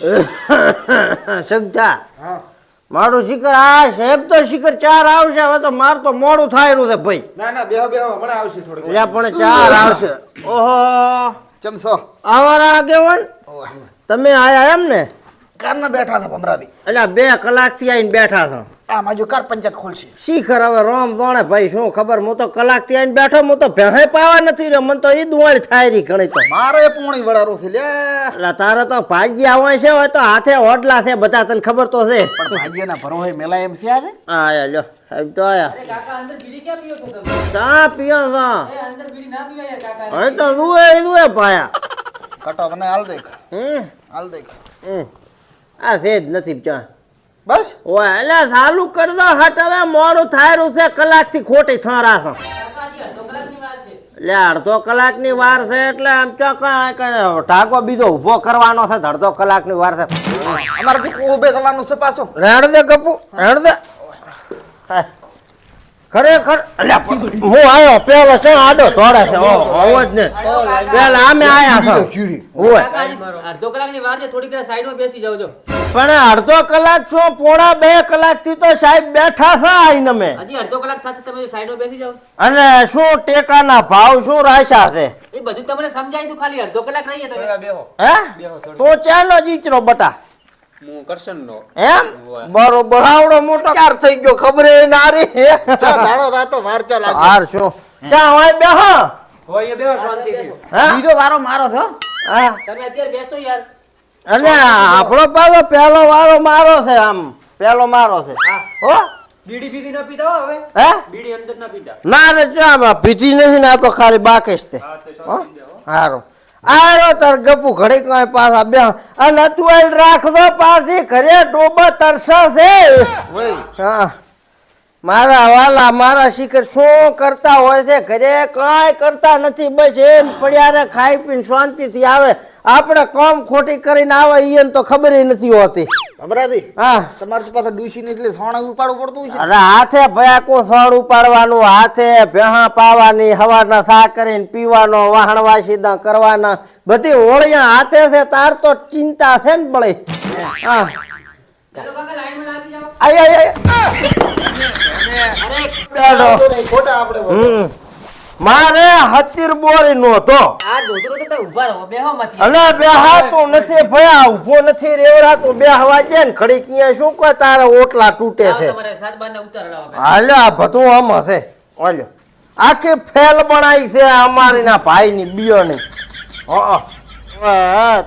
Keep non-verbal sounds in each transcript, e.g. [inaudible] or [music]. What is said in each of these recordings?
[laughs] સગતા મારું શિખર આ સાહેબ તો શિખર ચાર આવશે હવે તો માર તો મોડું થાય રહ્યું છે ભાઈ. ના ના બેહો બેહો હમણાં આવશે થોડું એટલે પણ ચાર આવશે. ઓહો. ચમસો આવાના આગેવાન? તમે આયા એમ ને? કારના બેઠા હતા ભમરાવી. એટલે બે કલાકથી આવીને બેઠા છો. આ માજુ કાર પંચાયત ખોલશે. શીખર હવે રોમ દોણે ભાઈ શું ખબર? હું તો કલાકથી આવીને બેઠો હું તો ભેહે પાવા નથી રહ્યો. મને તો ઈ દુવાળી થાય રહી ઘણી તો. મારે પૂણી વડારો છે લે. એટલે તારે તો ભાગ્ય આવવા છે હોય તો હાથે ઓડલા છે બધા તને ખબર તો છે. પણ ભાગ્યના ભરો હોય મેલા એમ છે આજે? હા આયા લ્યો સાહેબ તો આયા. અરે કાકા અંદર બીડી ક્યાં પીઓ છો તમે? ચા પીઓ છો. એ અંદર બીડી ના પીવાય યાર કાકા. હવે તો રૂએ રૂએ પાયા. કટો મને હાલ દેખ. હમ. હાલ દેખ. હમ. આ છે જ નથી ચા. બસ? ઓય એટલે ચાલુ કરી દો હટ હવે મોડું થાયરું છે કલાકથી ખોટી થરા છો. કાકા હજી અડધો કલાકની વાર છે એટલે અડધો કલાકની વાર છે એટલે આમ ચો કાંઈ કાંઈ ટાંકો બીજો ઊભો કરવાનો છે અડધો કલાકની વાર છે. અમારે ઉભે થવાનું છે પાછું. રેણ દે કપુ રેણ દે. હા. ખરેખર હું આવ્યો પેલો છે આડો તોડે છે ઓ હોવો જ ને પેલા આમે આયા છો હજી અડધો કલાકની વાર છે થોડીક સાઈડમાં બેસી જાવ છો પણ અડધો કલાક છો પોણા બે કલાકથી તો સાહેબ બેઠા છે આઈને મે હજી અડધો કલાક થશે તમે સાઈડમાં બેસી જાવ અને શું ટેકાના ભાવ શું રાખ્યા છે? એ બધું તમને સમજાય તું ખાલી અડધો કલાક રહીએ તમે. હે તો ચાલો જીચરો બટા. એમ? બરોબર. આવડો મોટો કાર થઈ ગયો ખબર રાતો હાર ક્યાં હોય હોય શાંતિથી. બીજો વારો મારો છો? હા. તમે અત્યારે બેસો યાર. અને આપણો પાછો પહેલો વારો મારો છે આમ. પહેલો મારો છે. હો. બીડી બીડી ના પીતા હવે? હે? બીડી અંદર ના પીતા ના રે જો આમાં પીધી નથી ને આ તો ખાલી બાકી જ છે. હા હારું. આરો તાર ગપુ ઘડી કાય પાછા બે. અને તું રાખજો પાછી ઘરે ટોબા તરસા છે. હા. મારા વાલા મારા શિખર શું કરતા હોય છે? ઘરે કાંઈ કરતા નથી. બસ એમ પડ્યા ને ખાઈ પીને શાંતિથી આવે. આપણે કોમ ખોટી કરીને આવે ઈયન તો ખબર નથી હોતી. અમરાદી હા. તમારે તો પાછા ડૂસી ને એટલે સોણ ઉપાડવું પડતું છે. અરે હાથે ભયાકો સોણ ઉપાડવાનું હાથે ભેહા પાવાની હવાના સા કરીને પીવાનો વાહણ વાસીદા કરવાના. બધી હોળિયા હાથે છે તાર તો ચિંતા છે ને બળી. હા. ચાલો કાકા લાઈનમાં લાગી જાઓ. આય આય આય. અરે ખોટા આપણે હમ. મારે હતીર બોરી નો તો આ તો તમે રહો બેહો મતી અને બેહાતું નથી ભયા ઊભો નથી રેવરાતું બે હવા છે ને ખડી ક્યાં શું કહે તારે ઓટલા તૂટે છે. તમારે હાલો આ બધું આમ હશે. હાલો. આખી ફેલ બનાવી છે અમારી ના ભાઈ ની બિયોની. હં.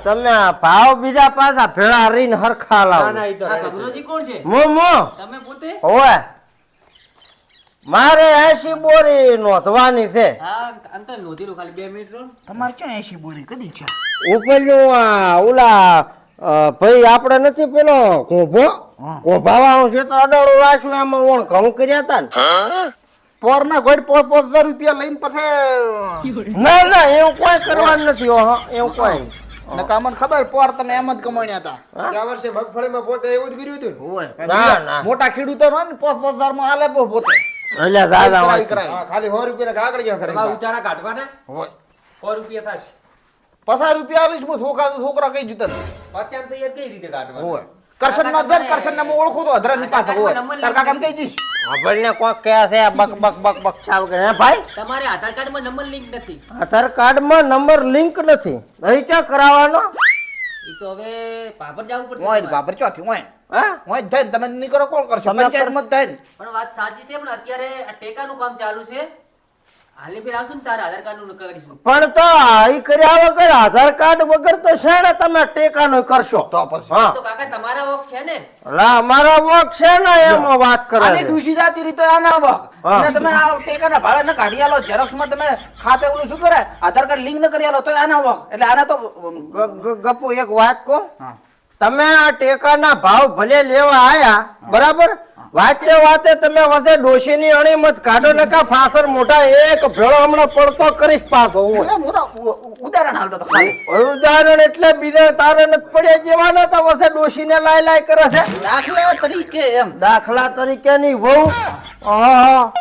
તમે ભાવ બીજા પાછા ભેળા રીન હરખા લાવો. ના ઈ તો કોણ છે. મો મો. તમે પોતે? ઓય મારે 80 બોરી નોંધવાની છે. હા અંકલ લો ખાલી 2 મિનિટ રો તમારે ક્યાં 80 બોરી? કદી છે? ઉપરનું આ ઓલા ભાઈ આપણે નથી પેલો કોભો? કોભાવાનું છે તો અડાડું વાંચું એમાં ઓણ ઘઉં કર્યા હતા ને. પોરના ગોળ પોત પોત હજાર રૂપિયા લઈને પછી ના ના એવું કોઈ કરવાનું નથી હો એવું કોઈ. ને કામન ખબર પોર તમે એમ જ કમાણ્યા હતા ગયા વર્ષે મગફળીમાં પોતે એવું જ કર્યું હતું ના? ના મોટા ખેડૂતો હોય ને પોત પોત હજારમાં હાલે બહુ પોતે. એટલે દાદા કરાવી વાંચી. કરાવી હા, ખાલી સો કાગળિયા કરે. તમારા ઉતારા કાઢવાના? હોય. સો રૂપિયા થશે. પચાસ રૂપિયા આલીશ હું છોકરા છોકરા કઈ જુતર પચાસ તો યાર કઈ રીતે કાઢવા હોય. કરશન ના જાય કરશન ને હું ઓળખું તો અધરાથી પાછા હોય. તાર કાકા કઈ જઈશ આપણને કોક કહે છે બક બક બક બક ચાવ કરે. હે ભાઈ? તમારે આધાર કાર્ડમાં નંબર લિંક નથી. આધાર કાર્ડમાં નંબર લિંક નથી. અહીં ક્યાં કરાવવાનો? એ તો હવે પાપર જવું પડશે હોય તમારે. બાબર ચોથી હોય. હા? જ તમે નહીં કોણ કરશો? પંચાયત મત થાય પણ વાત સાચી છે પણ અત્યારે આ ટેકાનું કામ ચાલુ છે. હાલની ફેર આવશું ને તારે આધાર કાર્ડનું કરીશું. પણ તો અહીં કર્યા વગર આધાર કાર્ડ વગર તો શેણે તમે ટેકાનું કરશો? તો પછી. તો કાકા તમારા વોક છે ને? લા મારા વોક છે ને એમ વાત કરે આની ડૂસી જાતી રીતો આના. અને તમે આ ટેકાના ભાવે ન કાઢી આલો ઝેરોક્સમાં તમે ખાતે ઓલું શું કરે? આધાર કાર્ડ લિંક ન કરી આલો તો આના વખ. એટલે આના તો ગપુ એક વાત કહો. હા. તમે આ ટેકાના ભાવ ભલે લેવા આયા બરાબર? વાતે વાતે તમે વસે ડોશીની અણી મત કાઢો ને કા ફાસર મોટા એક ભેળો હમણાં પડતો કરીશ પાછો ઉદાહરણ હાલતો તો ખાલી. ઉદાહરણ એટલે બીજા તારે નથી પડ્યા જેવાના તો વસે ડોશીને લાય લાય કરે છે. દાખલા તરીકે એમ. દાખલા તરીકેની વહુ. હા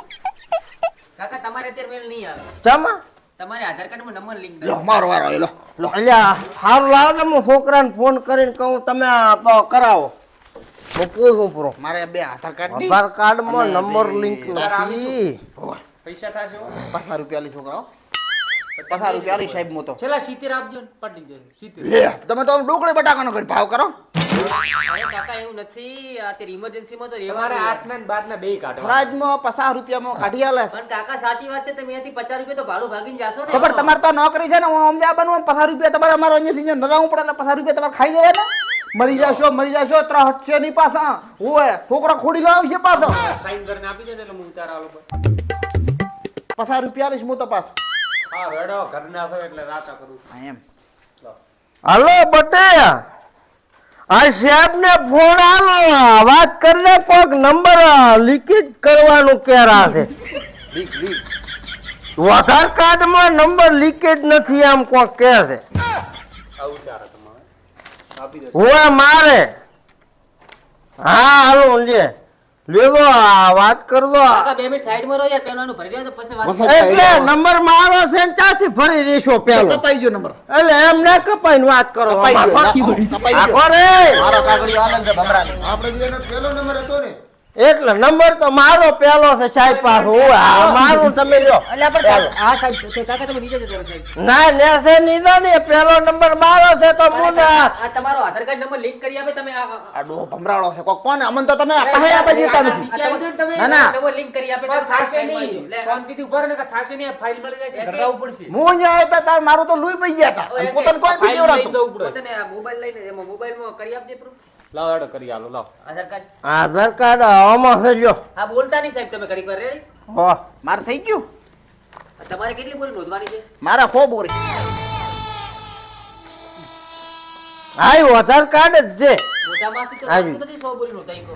કાકા તમારે અત્યારે મેલ નહીં આવે. જમા તમારે આધાર કાર્ડમાં નંબર લિંક લો મારો વારો લો લો. અલ્યા હારું લાવો ને હું છોકરાને ફોન કરીને કહું તમે આ તો કરાવો. હું પૂછું પૂરો. મારે બે આધાર કાર્ડની આધાર કાર્ડમાં માં નંબર લિંક નથી. પૈસા થશે પચાસ રૂપિયા લી છોકરાઓ પચાસ રૂપિયા લી સાહેબ મોતો છેલ્લા સિત્તેર આપજો પટી જશે સિત્તેર. લે તમે તો ડુકડી બટાકાનો કરી ભાવ કરો. અરે કાકા એવું નથી. આ ઇમરજન્સીમાં તો તમારે રહેવાનું આઠ ના ને બાર ના બે કાઢવા ફરાજમાં પચાસ રૂપિયામાં કાઢી આલે. પણ કાકા સાચી વાત છે તમે અહીંયાથી પચાસ રૂપિયા તો ભાડું ભાગીને જાશો ને. તો તમારે તો નોકરી છે ને હું અમદાવાદ બનવું પચાસ રૂપિયા તમારે અમારે અહીંયાથી અહીંયા નગાવું પડે એટલે પચાસ રૂપિયા તમારે ખાઈ લેવાય ને મરી જશો મરી જશો ત્રણ હટશે નહીં પાછા. ઓય છોકરો ખોડી લાવશે પાછો. સાઈન કરીને આપી દે ને એટલે હું ઉતારા આલો પર પચાસ રૂપિયા લઈશ હું તો પાછો. હા રેડો ઘર ના થયો એટલે રાતા કરું. હા, એમ. હાલો બટે. આ સાહેબ ને ફોન આલો. વાત કરીને કોઈક નંબર લીકેજ કરવાનું કેરા છે? આધાર કાર્ડ કાર્ડમાં નંબર લીકેજ નથી આમ કોઈક કે છે. હોય મારે. હા, હાલો, લે. લેવો વાત કરવો બે મિનિટ સાઈડમાં રહો યાર પેલાનું ભરી દો તો પછી વાત એટલે નંબર મારો છે ને ચાથી ફરી રેશો પેલો કપાઈ ગયો નંબર. એટલે એમ ને કપાઈને વાત કરો કપાઈ ગયો કપાઈ ગયો. મારો કાગળિયો આનંદ છે આપણે એનો નંબર હતો ને એટલે નંબર તો મારો પેલો છે સાહેબ પાછો. મારું તમે જો ના નેસે નીધો ને પેલો નંબર મારો છે તો હું તમારો આધાર કાર્ડ નંબર લિંક કરી આપે તમે આ- આ ભમરાળો છે. કોક કોને? અમન તો તમે પાસે આપી જીતા નથી ના, ના. નંબર લિંક કરી આપે તો થાશે નહીં. શાંતિથી ઊભા રહે કે થાશે નહીં ફાઇલ મળી જશે એટલે- ઘર પડશે હું ન્યા આવતા તાર મારું તો લુઈ પઈ ગયા હતા પોતાને કોઈ થી લઈ દેવડાતું પોતાને મોબાઈલ લઈને એમાં મોબાઈલમાં કરી આપજે proof. લાવ હેડો કરી આલો લાવ. આધાર કાર્ડ? આધાર કાર્ડ આમાં છે લ્યો. હા બોલતા નહીં સાહેબ તમે ઘડીક વાર રેડી હો મારે થઈ ગયું? તમારે કેટલી બોરી નોંધવાની છે? મારા ખો બોરી. આયું આધાર કાર્ડ જ છે. મોટામાંથી તો આવી. નથી બોરી નોંધાઈ કહો.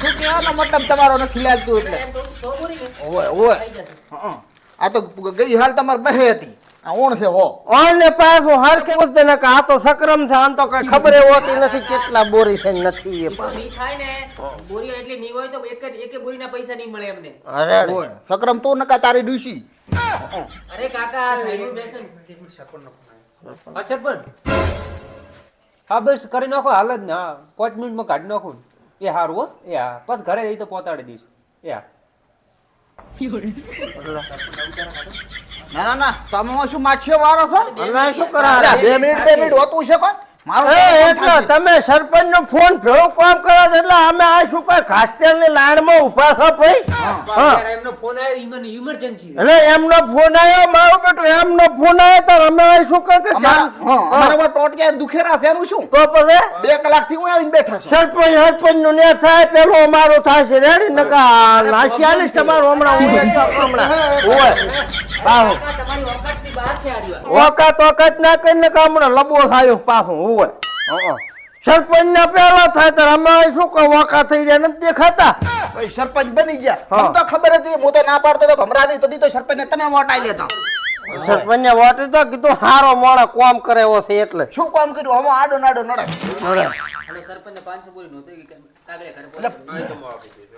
શું કહેવાનો મતલબ તમારો નથી લાગતું એટલે? એમ કહું છું, સો બોરી ઓય ઓય. થઈ જશે. હં. આ તો ગઈ હાલ તમારે બહે હતી. ઓણ છે હો. ઓને પાછું હરખે વસ્તુ ને કે આ તો સક્રમ છે આમ તો કઈ ખબર હોતી નથી કેટલા બોરી છે નથી એ થાય ને બોરીઓ એટલી ની હોય તો એક જ એક બોરીના પૈસા નહીં મળે એમને. અરે સક્રમ તો નકા તારી ડુસી. અરે કાકા આ સાઈડમાં બેસો ને. હા બસ કરી નાખો હાલ જ ને હા પાંચ મિનિટમાં કાઢી નાખું એ હારું હો એ હા. બસ ઘરે જઈ તો પહોંચાડી દઈશું. એ હા. ના ના ના તમે શું માછીઓ મારો છો? તમે શું કરા બે મિનિટ બે મિનિટ. હોતું છે કોણ એટલે તમે સરપંચ નો ફોન ભેળો કામ કરો છો એટલે અમે આ શું કઈ ખાસ્ટરની લાઈનમાં ઊભા છો ભાઈ એટલે એમનો ફોન આવ્યો મારો બેટો એમનો ફોન આવ્યો તો અમે આ શું કઈ કે ટોટકે દુખેરા છે એનું શું? તો પછી? બે કલાકથી હું આવીને બેઠા છું. સરપંચ સરપંચનું ને થાય પેલો અમારો થશે રેડી નકા નાશિયાલીસ તમારો હમણાં હમણાં રીવા. ઓકાત ઓકાત ના કરીને કે હમણાં લબો થાય પાછું હોય. સરપંચ ના પેલા થાય તો અમારે શું કહો વોકા થઈ જાય નથી દેખાતા. સરપંચ બની ગયા. હા. તો ખબર હતી હું તો ના પાડતો તો ભમરા બધી તો સરપંચ ને તમે વોટાઈ લેતા સરપંચ ને વોટ તો કીધું હારો મોડો કોમ કરે એવો છે એટલે. શું કોમ કર્યું? હવે આડો નાડો નડે. અને સરપંચને 500 બોલી નહોતી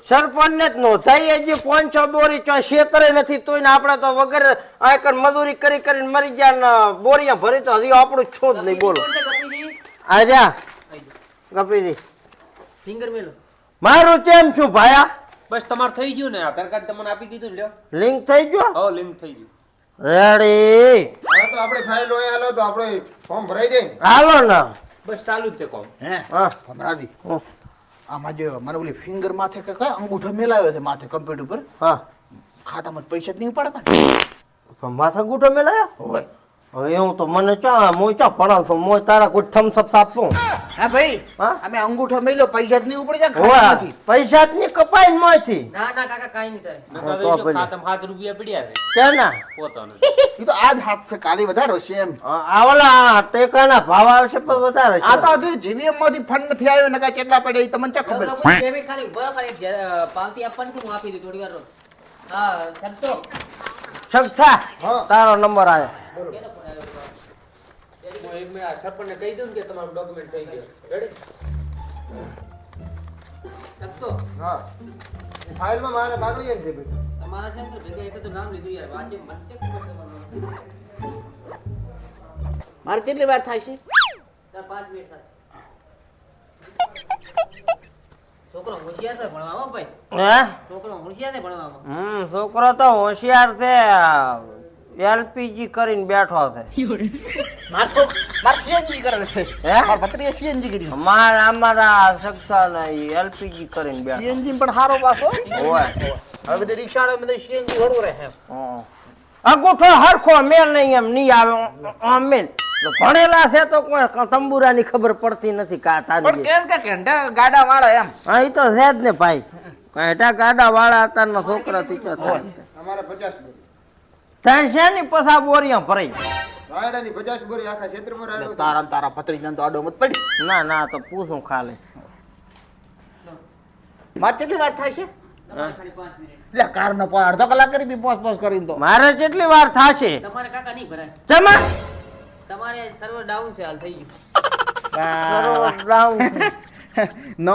સરપંચ ને જ નો થઈ હજી પાંચસો બોરી ચો શેતરે નથી તોય ને આપણે તો વગર આ કણ મજૂરી કરી કરીને મરી ગયા ને બોરિયા ભરી તો હજી આપણું છો જ નહીં બોલો. છે? આજા. ગપીજી. ફિંગર મેલો. મારું કેમ છું ભાયા? બસ તમારે થઈ ગયું ને. આધાર કાર્ડ તમને આપી દીધું લ્યો. લિંક થઈ ગયો? હો લિંક થઈ ગયું. રેડી. હવે તો આપણે ફાઇલ હોય હાલો તો આપણે ફોર્મ ભરાઈ દે. હાલો ને. બસ ચાલુ જ છે કોમ હે હા. ભમરાજી હમ. આમાં જે મને ઓલી ફિંગર માથે કે કયા અંગૂઠો મેલાવ્યો છે માથે કમ્પ્યુટર પર હા. ખાતામાં પૈસા જ નહીં તો માથા અંગૂઠો મેલાયો? હોય. એવું તો મને ચા મોય ચા પડાવ છું મોય તારા કોઈ થમ્સ અપ આપશું? હે ભાઈ હા? અમે અંગૂઠો મેલ્યો પૈસા જ નહીં ઉપડી જાય ખાતામાંથી. પૈસા જ નહીં કપાય ને મોયથી. ના ના કાકા કાઈ નહીં થાય. તો ખાતમ જો ભલે. ખાતામાં હાથ રૂપિયા પડ્યા છે. કેના પોતાને. [laughs] ઈ તો આજ હાથ છે કાલે વધારો છે એમ. આવલા ટેકાના ભાવ આવશે પણ વધારે છે. આ તો હજી જીવીએમમાંથી ફંડ નથી આવ્યો નકા કેટલા પડે ઈ તમને ક્યાં ખબર છે? કપૂર, ખાલી ઊભા કરી પાવતી આપવાની છે, હું આપી દઉં થોડી વાર હા સંતો. સગથા તારો નંબર આવ્યો. કેનો ફોન આવ્યો હતો? હું એક મેં આ સરપંચને કહી દઉં કે તમારું ડોક્યુમેન્ટ થઈ ગયું. રેડી સંતો હા. ફાઇલમાં મારે કાગળિયા જ દે તમારા છે ભેગા એટલે તો નામ લીધું યાર. વાંચે મને છે ખબર તમારું મારે કેટલી વાર થાય છે ચાર પાંચ મિનિટ થશે. છોકરો હોશિયાર છે ભણવામાં ભાઈ? હે? છોકરો હોશિયાર છે ભણવામાં? હમ છોકરો તો હોશિયાર છે. એલપીજી કરીને બેઠો છે. મારે તો સીએનજી કરેલ છે. હે? મારા ભત્રીએ સીએનજી કરી અમારા અમારા સગતા નહીં એલપીજી કરીને બેઠો. સીએનજી પણ સારો પાછો. હોય. હવે બધી રિક્ષાળે બધી સીએનજી ઘણું રહે એમ. અંગૂઠો હરખો મેલ નહીં એમ નહીં આવે. આમ મેલ ભણેલા છે તો કોઈ તંબુરાની ખબર પડતી નથી કા પણ કેમ કે ઘંટા ગાડા વાળા એમ. હા એ તો છે જ ને ભાઈ. ગાડા વાળા અત્યારના છોકરા થી તો અમારે પચાસ ત્યાં છે ની પસા બોરિયા ભરાઈ રાયડાની પચાસ બોરી આખા ક્ષેત્રમાં રાયડો છે. તારા ને તારા ભત્રીજાને તો આડો મત પડી. ના ના તો પૂછું ખાલી. મારે કેટલી વાર થાય છે? તમારે ખાલી પાંચ મિનિટ. એટલે કાર નો અડધો કલાક કરી બી પોસ પોસ કરીને તો મારે કેટલી વાર થાશે? તમારે કાકા નહીં ભરાય. જમા તમારે સર્વર ડાઉન છે હાલ થઈ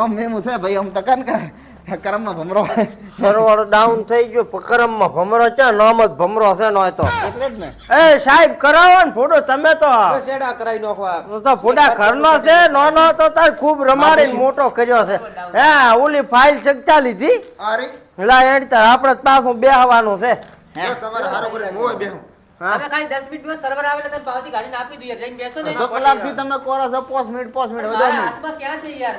મેમું [laughs] છે ભાઈ આમ તો કન કરમ નો ભમરો. સરવાળો ડાઉન થઈ ગયો પકરમમાં ભમરો છે નામ જ ભમરો છે નો તો. એટલે જ ને. એ સાહેબ કરાવો ને ફોટો તમે તો. સેડા કરાવી નાખવા તો તો ફોટા ઘરનો છે નાનો તો તાર ખૂબ રમાડીને મોટો કર્યો છે. હે ઓલી ફાઇલ ચકતા લીધી? અરે રી લા એડ તાર આપણે પાછું બેહવાનું છે. હે તમારે હારો કરીને મોય બેહું. તમે ખાલી દસ મિનિટ સર્વર આવે એટલે પાવતી કાઢીને આપી દઈએ જઈને બેસો ને. અડધો કલાક તમે કોરો છો પોસ મિનિટ પોસ મિનિટ વધારે ક્યાં છે યાર?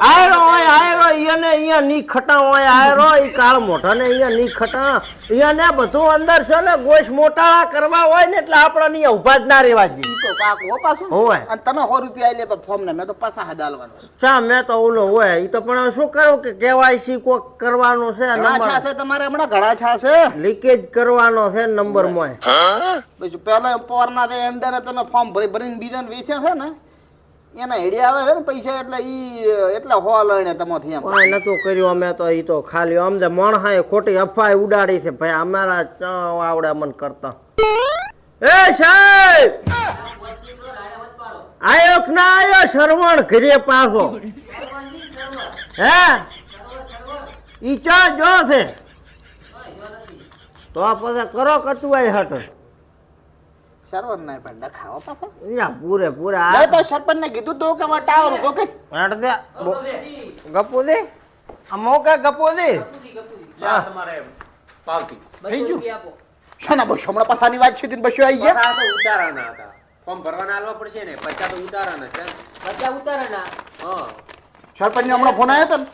આયરો હોય આયરો ઈયને અહીંયા ની ખટા હોય આયરો ઈ કાળ મોઢા ને અહીંયા ની ખટા ઈયને બધું અંદર છે ને ગોશ મોટા કરવા હોય ને એટલે આપણે ઊભા જ ના રહેવા જોઈએ. તો પાક હો પાછું. હોવે. અને તમે સો રૂપિયા લે ફોર્મ ને મેં તો પાછા હદાલવાનો છે. ચા મેં તો ઓલો હોય ઈ તો પણ શું કરું કે કેવાયસી કોક કરવાનું છે ઘણા છા છે તમારે હમણાં? ઘણા છા છે? લીકેજ કરવાનો છે નંબર મોય પછી પેલા પોરના દે એન્ડર તમે ફોર્મ ભરી ભરીને બીજાને વેચ્યા છે ને? એના હેડી આવે છે ને પૈસા એટલે ઈ, એટલે હો લઈને તમાથી એમ. કોઈ નતું કર્યું અમે તો ઈ તો ખાલી અમને મણહાએ ખોટી અફવાય ઉડાડી છે. ભાઈ, અમારા આવડે મન કરતા. એ સાહેબ! આયો ના આયો? શરવણ ઘરે પાછો. હે? ઈ ચા જો છે. તો આ પછી કરો કતુઆઈ હટ. સરવન નહીં પણ ડખાવો પાછા. યા પૂરે પૂરા મેં તો સરપંચ ને કીધું તો કે મારે ટાવર ઊભો કર હટ દે ગપુ દે આ મોકે ગપુ દે તમારે પાવતી. થઈ ગયું? શાના બસ હમણાં પાછાની વાત છે ને બસ્યો આવી ગયા? પૈસા તો ઉતારાના હતા. ફોર્મ ભરવાના આલવા પડશે ને પૈસા તો ઉતારાના છે. બચ્ચા ઉતારાના. હા. સરપંચ ને હમણાં ફોન આવ્યો તો ને?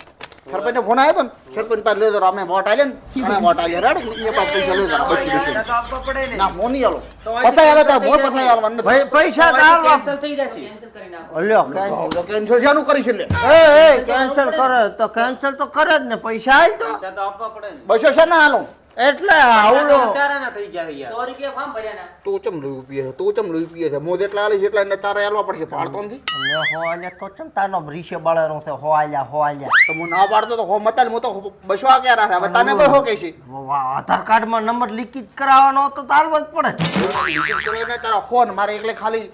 સરપંચ ફોન આવ્યો ને સરપંચ પાસે લેજો અમે વોટ આલે ને અમે વોટ આલે રડ? એ પાસે પૈસા લેજો બસી બસ પડે ને ના મોની આલો. પસાય આવે તો મોર પસાય આલો મને ભાઈ પૈસા તાર કેન્સલ થઈ જશે. કેન્સલ કરી નાખો લ્યો cancel. તો કેન્સલ શાનું કરી છે લે એ એ કેન્સલ કરે. તો કેન્સલ તો કરે જ ને પૈસા આલ તો. પૈસા તો આપવા પડે ને. બસો છે ના હાલો એટલે આવડો. ઉતારાના થઈ જાય યાર. સો રૂપિયા ફોર્મ ભર્યા ના. તું ચમ રૂપિયા તું ચમ રૂપિયા છે? મોં જેટલા આલી એટલા એને તારે આલવા પડશે પાડતો નથી ને હો ને તો ચમતાનો રીશે બળેરો છે? હો આલ્યા હો આલ્યા. તો હું ના પાડતો તો હો મતાલ હું તો બસો આ રાખે? હવે તને બસો કે છે. આધાર કાર્ડમાં નંબર લીકેજ કરાવવાનો તો તારવો જ પડે. લીકેજ કરીને તારા ફોન મારે એકલે ખાલી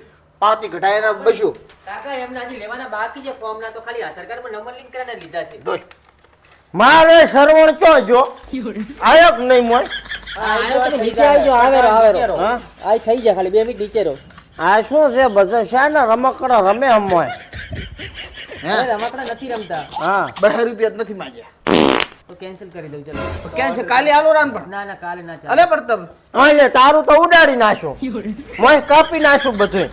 પાવતી ઘટાઈને બસ્યું કાકા એમના હજી લેવાના બાકી છે ફોર્મ ના તો ખાલી આધાર કાર્ડમાં નંબર લિંક કરીને લીધા છે. મારે સરવણ તો જો? આયો નહીં મોય? નીચે આવજો આવેરો આવેરો. હા? આ થઈ જાય ખાલી બે મિનિટ નીચે રહો. આ શું છે બધા? શાના રમકડા રમે અમોય રમકડા નથી રમતા. હા. બે રૂપિયા નથી માંગ્યા. કેન્સલ કરી દઉં ચલો. છે? કાલે આલો રાન પણ? ના ના કાલે ના ચાલે. અલે પણ તમે. એટલે તારું તો ઉડાડી નાખો મોય કાપી નાખું બધું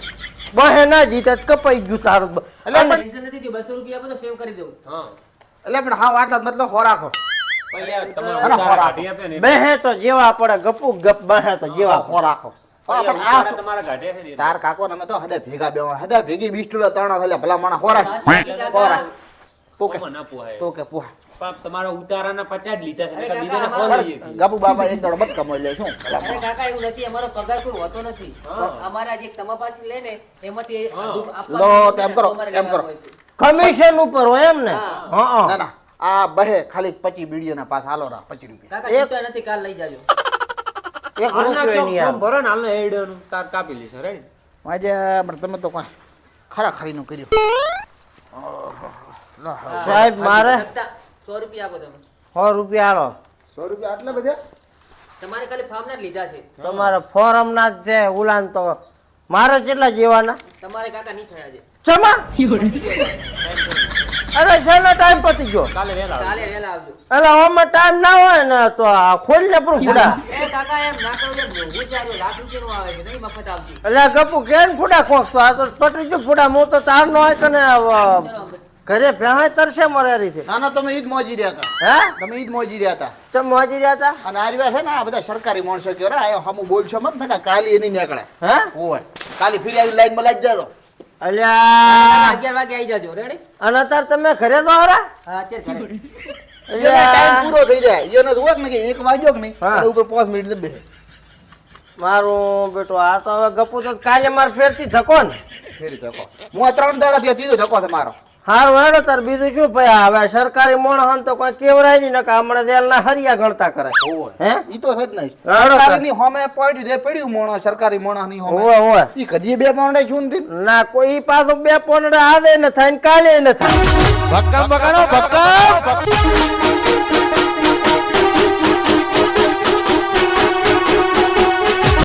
બહે ના જીતે કપાઈ ગયું તારું એટલે કેન્સલ નથી થયું. બસો રૂપિયા બધો સેવ કરી દઉં. હા. એટલે પણ હા વાટલા મતલબ હો રાખો. પછી આ તમારે અરે ઉતારા ખોરાક. કાઢી આપે ને બેહે તો જેવા પડે ગપુ ગપ બેહે તો જેવા હો રાખો. હા પછી પણ આ આ ઉતારા શું? તમારા કાઢે છે ને એટલે. તાર કાકો અમે તો હદે ભેગા બેવા હદે ભેગી બીસ ટુલા તણા થયા ભલા માણા હોરા હોરા હો કે ઓમાં ના પોહાય. તું કે પુહા. પાપ તમારા ઉતારાના પચાસ લીધા છે અરે નકર કાકા, બીજાના ફોન લઈએ છીએ. ગાબુ બાબા એક દોડ મત કમાઈ લે શું અરે કાકા એવું નથી અમારો પગાર કોઈ હોતો નથી. અમારા જે તમા પાસે લે ને એમાંથી લો, તેમ કરો, કરો. કમિશન ઉપર હોય એમ ને? હા. હા ના ના. આ બહે ખાલી પચી બીડીઓ ના પાસ હાલો રા પચી રૂપિયા. કાકા છૂટા નથી કાલ લઈ જાજો. એક રૂપિયો નહીં ફોર્મ ભરો ને હાલના એડનું તાર કાપી લેશો રેડી આજે પણ તમે તો કોઈ ખરા ખરીનું કર્યું સાહેબ મારે સો રૂપિયા આપો તમે. સો રૂપિયા હાલો. સો રૂપિયા આટલા બધા? તમારે ખાલી ફાર્મના જ લીધા છે. તમારે ફોર્મ ના જ છે ઉલાન તો મારે કેટલા જીવાના? તમારે કાકા નહીં થયા છે. ચમા અરે શેનો ટાઈમ પતી ગયો? કાલે વહેલા કાલે વહેલા આવજો. એટલે આમાં ટાઈમ ના હોય ને તો આ ખોલી લે પણ ફૂડા. એ કાકા એમ ના કરો એમ મોંઘું છે આ તો લાખ રૂપિયાનું આવે છે નહીં મફત આવતું. એટલે ગપુ કેમ ફૂડા ખોખ તો આ તો પટી ગયું ફૂડા મો તો તાર નો હોય તને ઘરે ભેહાય તરશે મરે રીતે. ના ના તમે ઈ મોજી રહ્યા હતા. હે? તમે ઈદ મોજી રહ્યા હતા. તમે મોજી રહ્યા હતા? અને આ રહ્યા છે ને આ બધા સરકારી માણસો કે રે આ હમું બોલશો મત ને કાલી એની નીકળે. હે? ઓય કાલી ફરી આવી લાઈનમાં લાગી જતો અલ્યા. અગિયાર વાગે આવી જાજો. રેડી અને અત્યારે તમે ઘરે તો હરા અત્યારે ઘરે. ટાઈમ પૂરો થઈ જાય. યો તો હોય ને કે એક વાગ્યો કે નહીં ઉપર પાંચ મિનિટ મારું બેટો આ તો હવે ગપુ તો કાલે મારે ફેરતી ધકો ને. ફેરી ધકો હું આ ત્રણ દાડા થી દીધો ધકો છે મારો. હારું વાળો તાર બીજું શું ભાઈ? હવે સરકારી મોણ તો કોઈ કેવરાય નહીં નકા હમણાં દેલ ના હરિયા ગણતા કરે. હે? ઈ તો જ નહીં. રાડો સર. સરકારીની હોમે પડ્યું દે પડ્યું મોણો સરકારી મોણસની હોમે હોવે હોવે ઈ કદી બે પાઉન્ડે છું નથી ના કોઈ પાછો બે પોંડા આદે ન થાય ને કાલે ન થાય. ભક્કમ બગાડો ભક્કમ.